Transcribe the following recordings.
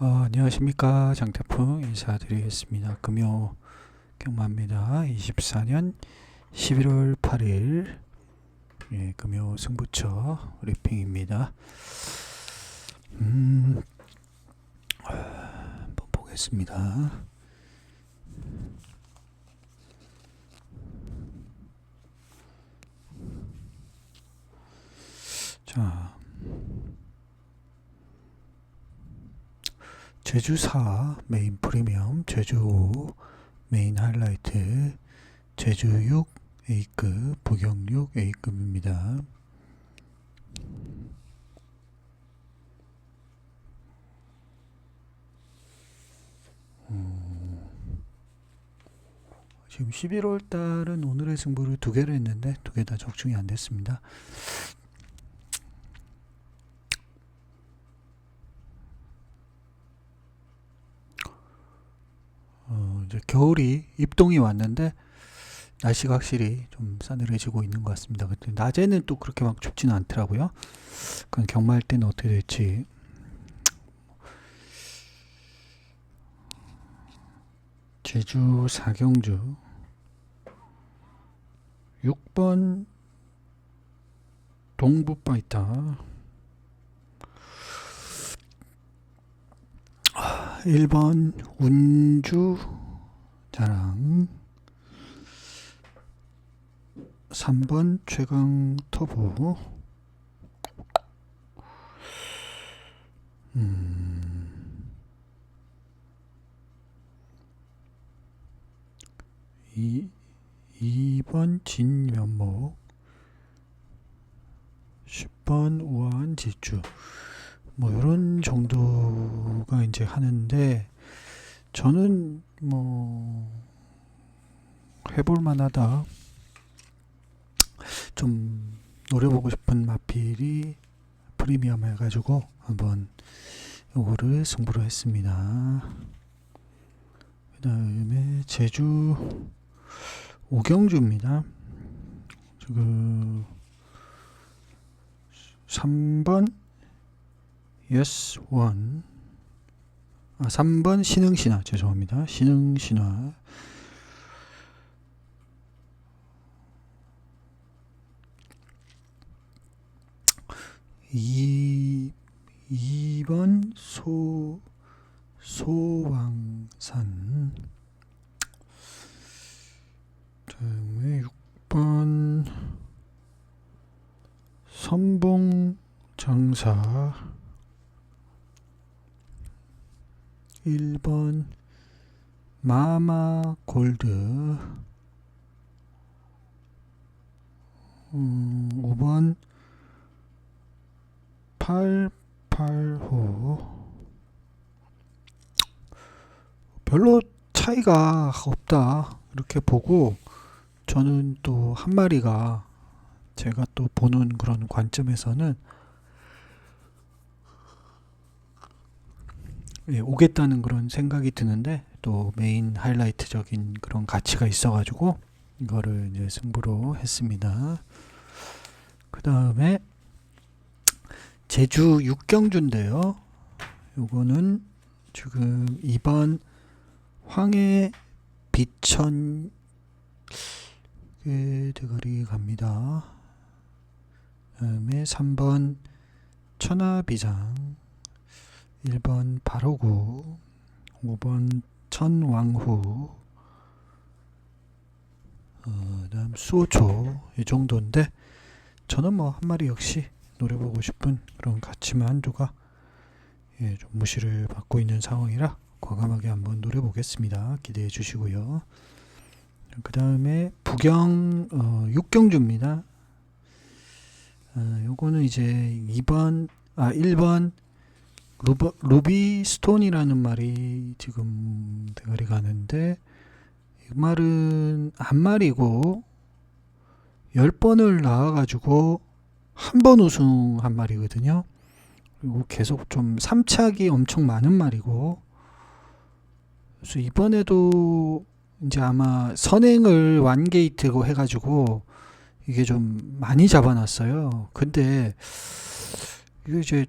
어, 안녕하십니까 장태풍 인사드리겠습니다. 금요 경마입니다. 24년 11월 8일 예, 금요 승부처 리핑입니다. 음, 한번 보겠습니다. 자. 제주사 메인 프리미엄, 제주 5 메인 하이라이트, 제주 6 A급, 부경 6 A급입니다. 지금 11월 달은 오늘의 승부를 두 개를 했는데 두 개 다 적중이 안 됐습니다. 어, 이제 겨울이 입동이 왔는데 날씨가 확실히 좀 싸늘해지고 있는 것 같습니다. 낮에는 또 그렇게 막 춥지는 않더라고요. 그건 경마할 때는 어떻게 될지. 제주 사경주 6번 동부파이터 1번 운주 자랑. 3번 최강 터보. 음, 이 2번 진면목. 10번 우아한 지주. 뭐 이런 정도가 이제 하는데 저는 뭐 해볼 만하다. 좀 노려보고 싶은 마필이 프리미엄 해가지고 한번 요거를 승부를 했습니다. 그 다음에 제주 오경주입니다. 지금 3번 yes one 아 3번 신흥신화. 죄송합니다. 신흥신화. 이 2번 소 소왕산. 다음에 6번 선봉 장사 1번 마마 골드. 음, 5번 885 별로 차이가 없다. 이렇게 보고 저는 또 한 마리가 제가 또 보는 그런 관점에서는 예, 오겠다는 그런 생각이 드는데 또 메인 하이라이트적인 그런 가치가 있어가지고 이거를 이제 승부로 했습니다. 그 다음에 제주 육경주인데요. 요거는 지금 2번 황해 비천 그 대가리 갑니다. 그 다음에 3번 천하비장 1번 바로구 5번 천왕후 어, 그다음 수호초 이 정도인데 저는 뭐 한 마리 역시 노려보고 싶은 그런 가치만 한조가 예, 좀 무시를 받고 있는 상황이라 과감하게 한번 노려보겠습니다. 기대해 주시고요. 그 다음에 부경 어, 육경주입니다. 어, 요거는 이제 2번 아 1번 루버, 루비 스톤이라는 말이 지금 대가리 가는데 이 말은 한 마리고 10번을 나와가지고 한 번 우승한 말이거든요. 그리고 계속 좀 삼착이 엄청 많은 말이고 그래서 이번에도 이제 아마 선행을 완게이트고 해가지고 이게 좀 많이 잡아놨어요. 근데 이게 이제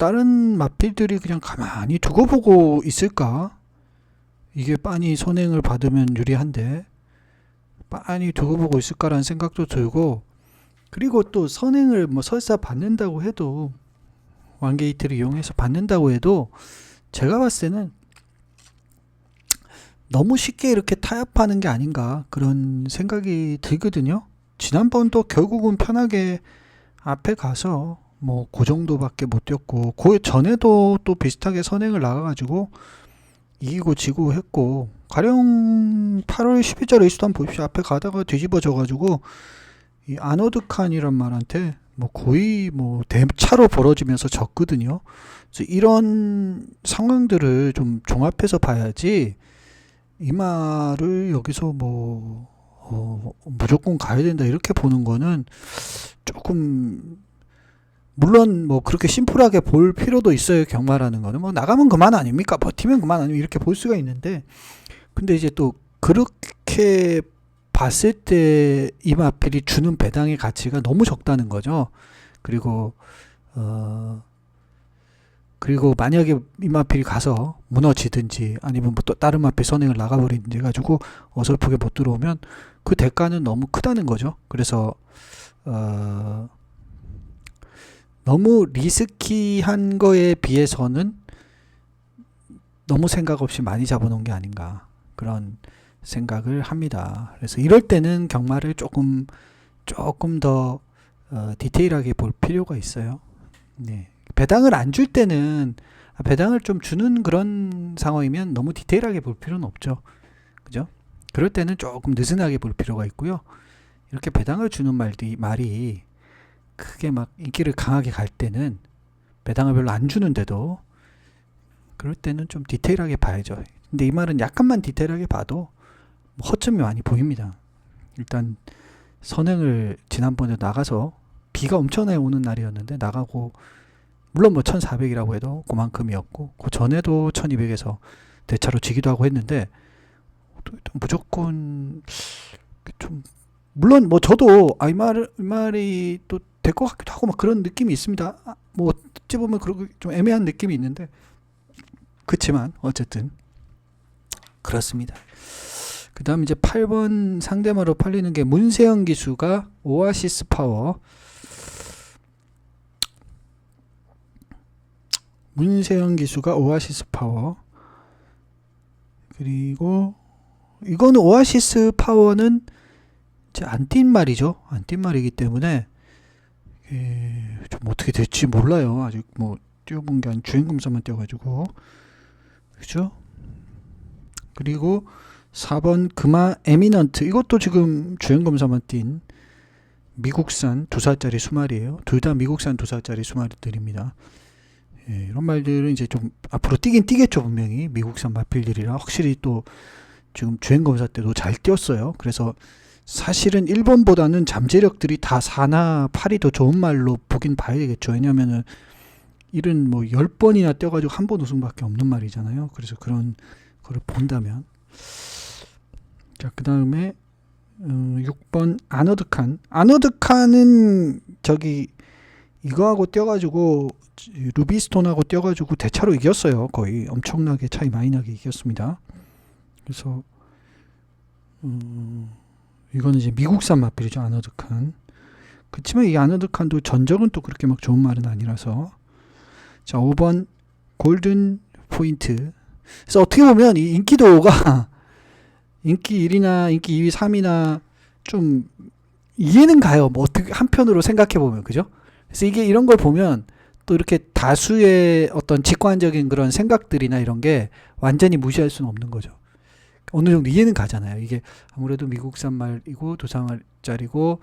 다른 마필들이 그냥 가만히 두고 보고 있을까? 이게 빤히 선행을 받으면 유리한데 빤히 두고 보고 있을까라는 생각도 들고 그리고 또 선행을 뭐 설사 받는다고 해도 완게이트를 이용해서 받는다고 해도 제가 봤을 때는 너무 쉽게 이렇게 타협하는 게 아닌가 그런 생각이 들거든요. 지난번도 결국은 편하게 앞에 가서 뭐 그 정도밖에 못 뛰었고 그 전에도 또 비슷하게 선행을 나가가지고 이기고 지고 했고 가령 8월 12절 레이스도 보십시오. 앞에 가다가 뒤집어져가지고 이 아노드 칸이란 말한테 뭐 거의 뭐 대차로 벌어지면서 졌거든요. 그래서 이런 상황들을 좀 종합해서 봐야지 이 말을 여기서 뭐 어, 무조건 가야 된다 이렇게 보는 거는 조금 물론 뭐 그렇게 심플하게 볼 필요도 있어요 경마라는 거는. 뭐 나가면 그만 아닙니까? 버티면 그만 아니면 이렇게 볼 수가 있는데. 근데 이제 또 그렇게 봤을 때 이마필이 주는 배당의 가치가 너무 적다는 거죠. 그리고 어 그리고 만약에 이마필이 가서 무너지든지 아니면 뭐 또 다른 마필 선행을 나가버리든지 해가지고 어설프게 못 들어오면 그 대가는 너무 크다는 거죠. 그래서 어 너무 리스키한 거에 비해서는 너무 생각 없이 많이 잡아놓은 게 아닌가 그런 생각을 합니다. 그래서 이럴 때는 경마를 조금 조금 더 어, 디테일하게 볼 필요가 있어요. 네. 배당을 안 줄 때는 아, 배당을 좀 주는 그런 상황이면 너무 디테일하게 볼 필요는 없죠. 그죠? 그럴 때는 조금 느슨하게 볼 필요가 있고요. 이렇게 배당을 주는 말이, 말이 크게 막 인기를 강하게 갈 때는 배당을 별로 안 주는데도 그럴 때는 좀 디테일하게 봐야죠. 근데 이 말은 약간만 디테일하게 봐도 뭐 허점이 많이 보입니다. 일단 선행을 지난번에 나가서 비가 엄청나게 오는 날이었는데 나가고 물론 뭐 1400이라고 해도 그만큼이었고 그 전에도 1200에서 대차로 지기도 하고 했는데 무조건 좀 물론 뭐 저도 아, 이, 말, 이 말이 또될 것 같기도 하고 막 그런 느낌이 있습니다. 아, 뭐 어찌 보면 그렇게 좀 애매한 느낌이 있는데 그렇지만 어쨌든 그렇습니다. 그 다음 이제 8번 상대마로 팔리는 게 문세영 기수가 오아시스 파워 문세영 기수가 오아시스 파워 그리고 이거는 오아시스 파워는 안 뛴 말이죠. 안 뛴 말이기 때문에 예, 좀 어떻게 될지 몰라요. 아직 뭐 뛰어본 게 아닌 주행검사만 뛰어가지고 그죠? 그리고 4번 금화 에미넌트 이것도 지금 주행검사만 뛴 미국산 두 살짜리 수말이에요. 둘 다 미국산 두 살짜리 수말들입니다. 예, 이런 말들은 이제 좀 앞으로 뛰긴 뛰겠죠 분명히 미국산 마필들이라 확실히 또 지금 주행검사 때도 잘 뛰었어요. 그래서 사실은 일본보다는 잠재력들이 다 4나 8이 더 좋은 말로 보긴 봐야 되겠죠. 왜냐면은 일은 뭐 10번이나 뛰어가지고 한 번 우승밖에 없는 말이잖아요. 그래서 그런 거를 본다면 자, 그 다음에 어, 6번 아너드칸. 아너드칸은 저기 이거하고 뛰어가지고 루비스톤하고 뛰어가지고 대차로 이겼어요. 거의 엄청나게 차이 많이 나게 이겼습니다. 그래서 음, 이거는 이제 미국산 마필이죠 아너드칸. 그렇지만 이 아너드칸도 전적은 또 그렇게 막 좋은 말은 아니라서 자 5번 골든 포인트. 그래서 어떻게 보면 이 인기도가 인기 1위나 인기 2위, 3위나 좀 이해는 가요. 뭐 어떻게 한편으로 생각해 보면 그죠? 그래서 이게 이런 걸 보면 또 이렇게 다수의 어떤 직관적인 그런 생각들이나 이런 게 완전히 무시할 수는 없는 거죠. 어느 정도 이해는 가잖아요. 이게 아무래도 미국산 말이고 도상짜리고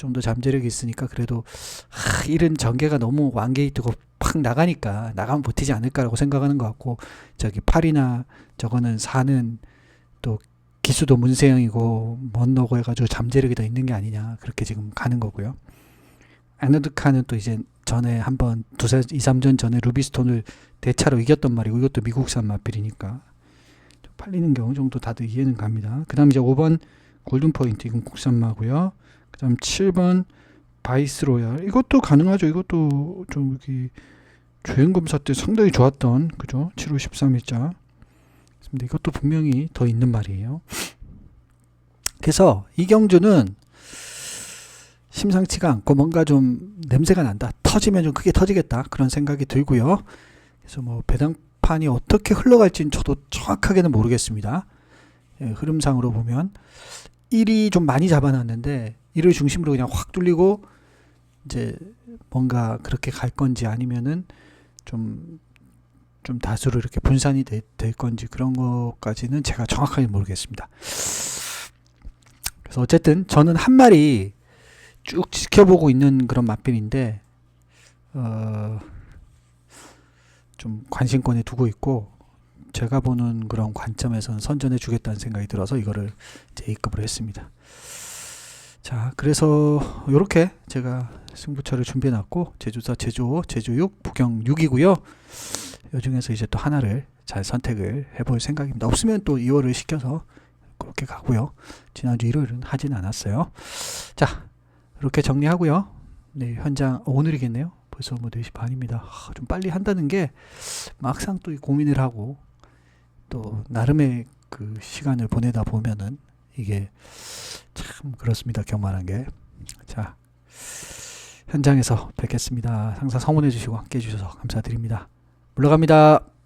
좀 더 잠재력이 있으니까 그래도 하, 이런 전개가 너무 완게이트고 팍 나가니까 나가면 버티지 않을까라고 생각하는 것 같고 저기 8이나 저거는 4는 또 기수도 문세영이고 먼너고 해가지고 잠재력이 더 있는 게 아니냐 그렇게 지금 가는 거고요. 아너드카는 또 이제 전에 한번 두세 2, 3전 전에 루비스톤을 대차로 이겼던 말이고 이것도 미국산 마필이니까 팔리는 게 어느 정도 다들 이해는 갑니다. 그 다음 이제 5번 골든포인트 이건 국산마고요. 그 다음 7번 바이스로얄 이것도 가능하죠. 이것도 좀 여기 주행검사 때 상당히 좋았던 그죠? 7월 13일자. 근데 이것도 분명히 더 있는 말이에요. 그래서 이경주는 심상치가 않고 뭔가 좀 냄새가 난다. 터지면 좀 크게 터지겠다. 그런 생각이 들고요. 그래서 뭐 배당 판이 어떻게 흘러갈지는 저도 정확하게는 모르겠습니다. 예, 흐름상으로 보면 1이 좀 많이 잡아놨는데 1을 중심으로 그냥 확 뚫리고 이제 뭔가 그렇게 갈 건지 아니면은 좀, 좀 다수로 이렇게 분산이 되- 될 건지 그런 것까지는 제가 정확하게 모르겠습니다. 그래서 어쨌든 저는 한 마리 쭉 지켜보고 있는 그런 맛빈인데, 어, 좀 관심권에 두고 있고, 제가 보는 그런 관점에서는 선전해 주겠다는 생각이 들어서 이거를 이제 A급으로 했습니다. 자, 그래서 이렇게 제가 승부처를 준비해 놨고 제주사 제주 제주 6 부경 6이고요. 이 중에서 이제 또 하나를 잘 선택을 해볼 생각입니다. 없으면 또 2월을 시켜서 그렇게 가고요. 지난주 일요일은 하진 않았어요. 자, 이렇게 정리하고요. 네, 현장 어, 오늘이겠네요. 벌써 뭐 4시 반입니다. 하, 좀 빨리 한다는 게 막상 또이 고민을 하고 또 나름의 그 시간을 보내다 보면은 이게 참 그렇습니다. 경만한 게. 자, 현장에서 뵙겠습니다. 항상 성원해 주시고 함께 해 주셔서 감사드립니다. 물러갑니다.